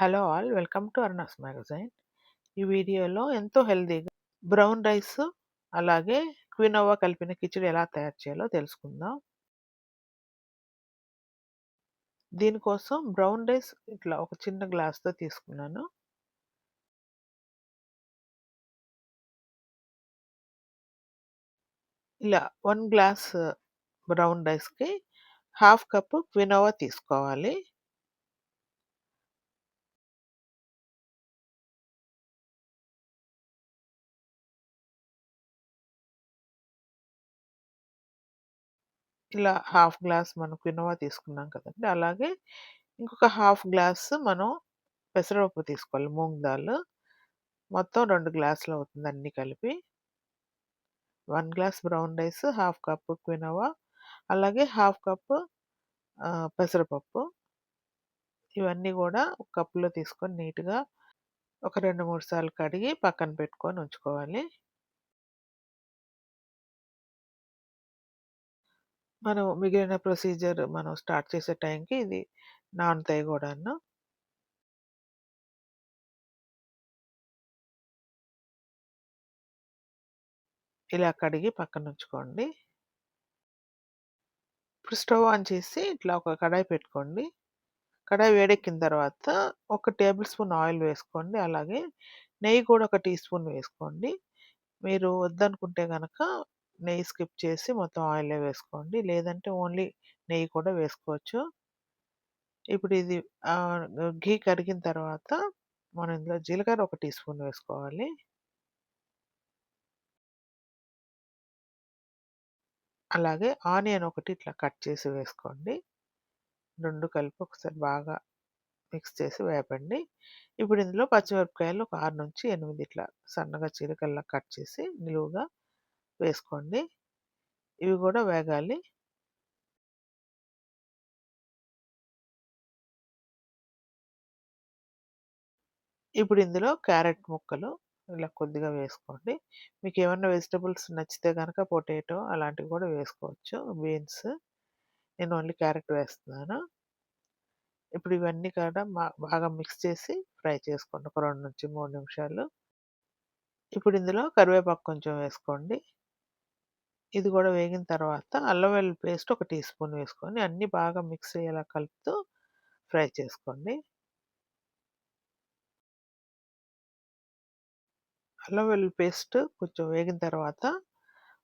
Hello all welcome to అర్నస్ magazine. ఈ వీడియోలో ఎంతో హెల్తీగా బ్రౌన్ రైస్ అలాగే క్వినోవా కలిపిన కిచిడి ఎలా తయారు చేయాలో తెలుసుకుందాం. దీనికోసం బ్రౌన్ రైస్ ఇట్లా ఒక చిన్న గ్లాస్తో తీసుకున్నాను. ఇలా వన్ గ్లాస్ బ్రౌన్ రైస్కి హాఫ్ కప్ క్వినోవా తీసుకోవాలి. ఇలా హాఫ్ గ్లాస్ మనం కినోవా తీసుకున్నాం కదండి. అలాగే ఇంకొక హాఫ్ గ్లాస్ మనం పెసరపప్పు తీసుకోవాలి మూంగ్ దాల్. మొత్తం రెండు గ్లాసులు అవుతుంది అన్నీ కలిపి. One glass brown rice half cup quinoa అలాగే హాఫ్ కప్ పెసరపప్పు. ఇవన్నీ కూడా ఒక కప్పులో తీసుకొని నీట్గా ఒక రెండు మూడు సార్లు కడిగి పక్కన పెట్టుకొని ఉంచుకోవాలి. మనం మిగిలిన ప్రొసీజర్ మనం స్టార్ట్ చేసే టైంకి ఇది నానుతాయి కూడాను. ఇలా కడిగి పక్కన ఉంచుకోండి. ఇప్పుడు స్టవ్ ఆన్ చేసి ఇట్లా ఒక కడాయి పెట్టుకోండి. కడాయి వేడెక్కిన తర్వాత ఒక టేబుల్ స్పూన్ ఆయిల్ వేసుకోండి. అలాగే నెయ్యి కూడా ఒక టీ స్పూన్ వేసుకోండి. మీరు వద్దనుకుంటే కనుక నెయ్యి స్కిప్ చేసి మొత్తం ఆయిలే వేసుకోండి. లేదంటే ఓన్లీ నెయ్యి కూడా వేసుకోవచ్చు. ఇప్పుడు ఇది ఘీ కరిగిన తర్వాత మనం ఇందులో జీలకర్ర ఒక టీ స్పూన్ వేసుకోవాలి. అలాగే ఆనియన్ ఒకటి ఇట్లా కట్ చేసి వేసుకోండి. రెండు కలిపి ఒకసారి బాగా మిక్స్ చేసి వేపండి. ఇప్పుడు ఇందులో పచ్చిమిరపకాయలు ఒక ఆరు నుంచి ఎనిమిది ఇట్లా సన్నగా చీలికల్లా కట్ చేసి నిలువుగా వేసుకోండి. ఇవి కూడా వేగాలి. ఇప్పుడు ఇందులో క్యారెట్ ముక్కలు ఇలా కొద్దిగా వేసుకోండి. మీకు ఏమన్నా వెజిటబుల్స్ నచ్చితే కనుక పొటాటో అలాంటివి కూడా వేసుకోవచ్చు బీన్స్. నేను ఓన్లీ క్యారెట్ వేస్తున్నాను. ఇప్పుడు ఇవన్నీ కూడా బాగా మిక్స్ చేసి ఫ్రై చేసుకోండి. ఒక రెండు నుంచి మూడు నిమిషాలు. ఇప్పుడు ఇందులో కరివేపాకు కొంచెం వేసుకోండి. ఇది కూడా వేగిన తర్వాత అల్లం వెల్లుల్లి పేస్ట్ ఒక టీ స్పూన్ వేసుకొని అన్నీ బాగా మిక్స్ అయ్యేలా కలుపుతూ ఫ్రై చేసుకోండి. అల్లం వెల్లుల్లి పేస్ట్ కొంచెం వేగిన తర్వాత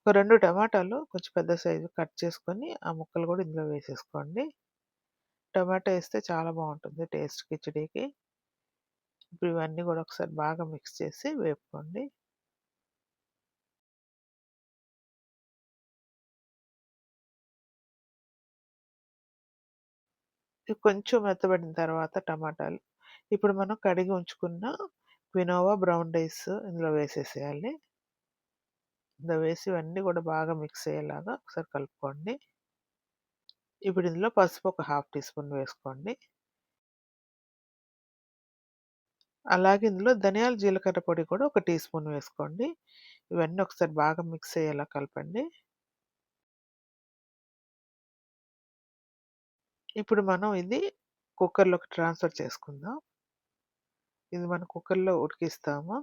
ఒక రెండు టమాటాలు కొంచెం పెద్ద సైజు కట్ చేసుకొని ఆ ముక్కలు కూడా ఇందులో వేసేసుకోండి. టమాటా వేస్తే చాలా బాగుంటుంది టేస్ట్ కిచడీకి. ఇప్పుడు ఇవన్నీ కూడా ఒకసారి బాగా మిక్స్ చేసి వేపుకోండి. కొంచెం మెత్తబడిన తర్వాత టమాటాలు. ఇప్పుడు మనం కడిగి ఉంచుకున్న క్వినోవా బ్రౌన్ రైస్ ఇందులో వేసేసేయాలి. ఇందులో వేసి ఇవన్నీ కూడా బాగా మిక్స్ అయ్యేలాగా ఒకసారి కలుపుకోండి. ఇప్పుడు ఇందులో పసుపు ఒక హాఫ్ టీ స్పూన్ వేసుకోండి. అలాగే ఇందులో ధనియాల జీలకర్ర పొడి కూడా ఒక టీ స్పూన్ వేసుకోండి. ఇవన్నీ ఒకసారి బాగా మిక్స్ అయ్యేలా కలపండి. ఇప్పుడు మనం ఇది కుక్కర్లోకి ట్రాన్స్ఫర్ చేసుకుందాం. ఇది మనం కుక్కర్లో ఉడికిస్తాము.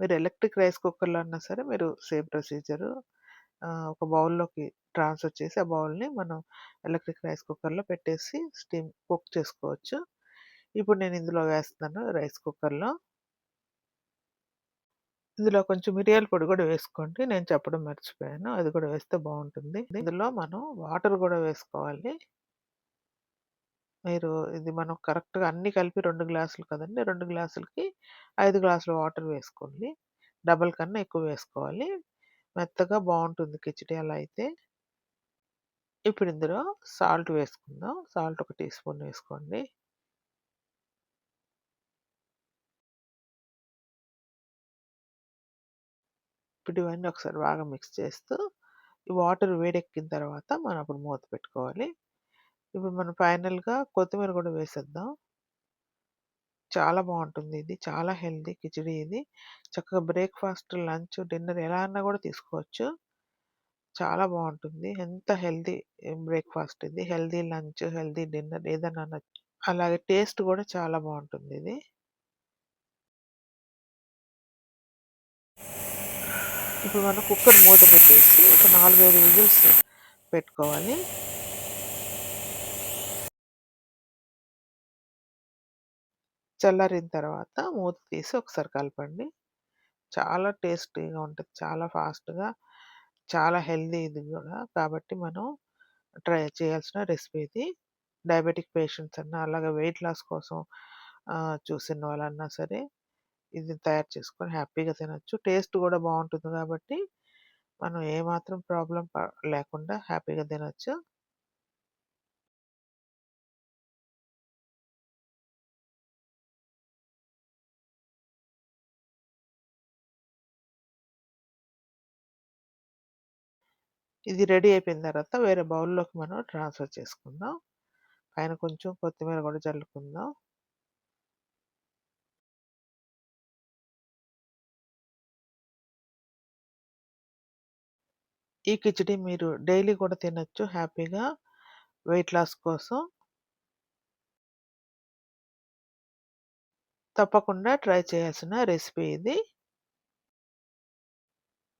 మీరు ఎలక్ట్రిక్ రైస్ కుక్కర్లో అన్నా సరే మీరు సేమ్ ప్రొసీజరు. ఒక బౌల్లోకి ట్రాన్స్ఫర్ చేసి ఆ బౌల్ని మనం ఎలక్ట్రిక్ రైస్ కుక్కర్లో పెట్టేసి స్టీమ్ కుక్ చేసుకోవచ్చు. ఇప్పుడు నేను ఇందులో వేస్తున్నాను రైస్ కుక్కర్లో. ఇందులో కొంచెం మిరియాల పొడి కూడా వేసుకోండి. నేను చెప్పడం మర్చిపోయాను. అది కూడా వేస్తే బాగుంటుంది. ఇందులో మనం వాటర్ కూడా వేసుకోవాలి. మీరు ఇది మనం కరెక్ట్గా అన్నీ కలిపి రెండు గ్లాసులు కదండి రెండు గ్లాసులకి ఐదు గ్లాసులు వాటర్ వేసుకోండి. డబల్ కన్నా ఎక్కువ వేసుకోవాలి. మెత్తగా బాగుంటుంది కిచిడి అలా అయితే. ఇప్పుడు ఇందులో సాల్ట్ వేసుకుందాం. సాల్ట్ ఒక టీ స్పూన్ వేసుకోండి. ఇప్పుడు ఇవన్నీ ఒకసారి బాగా మిక్స్ చేస్తూ ఈ వాటర్ వేడెక్కిన తర్వాత మనం అప్పుడు మూత పెట్టుకోవాలి. ఇప్పుడు మనం ఫైనల్గా కొత్తిమీర కూడా వేసేద్దాం. చాలా బాగుంటుంది ఇది. చాలా హెల్దీ కిచిడి ఇది. చక్కగా బ్రేక్ఫాస్ట్ లంచ్ డిన్నర్ ఎలా అన్నా కూడా తీసుకోవచ్చు. చాలా బాగుంటుంది. ఎంత హెల్దీ బ్రేక్ఫాస్ట్ ఇది. హెల్దీ లంచ్ హెల్దీ డిన్నర్ ఏదన్నా అలాగే టేస్ట్ కూడా చాలా బాగుంటుంది ఇది. ఇప్పుడు మనం కుక్కర్ మూత పెట్టేసి ఒక నాలుగైదు విజిల్స్ పెట్టుకోవాలి. చల్లారిన తర్వాత మూత తీసి ఒకసారి కలపండి. చాలా టేస్టీగా ఉంటుంది. చాలా ఫాస్ట్గా చాలా హెల్దీ ఇది కూడా. కాబట్టి మనం ట్రై చేయాల్సిన రెసిపీ ఇది. డయాబెటిక్ పేషెంట్స్ అన్నా అలాగే వెయిట్ లాస్ కోసం చూసిన వాళ్ళన్నా సరే ఇది తయారు చేసుకొని హ్యాపీగా తినొచ్చు. టేస్ట్ కూడా బాగుంటుంది కాబట్టి మనం ఏమాత్రం ప్రాబ్లం లేకుండా హ్యాపీగా తినచ్చు. ఇది రెడీ అయిపోయిన తర్వాత వేరే బౌల్లోకి మనం ట్రాన్స్ఫర్ చేసుకుందాం. పైన కొంచెం కొత్తిమీర కూడా చల్లుకుందాం. ఈ కిచడీ మీరు డైలీ కూడా తినొచ్చు హ్యాపీగా వెయిట్ లాస్ కోసం. తప్పకుండా ట్రై చేయాల్సిన రెసిపీ ఇది.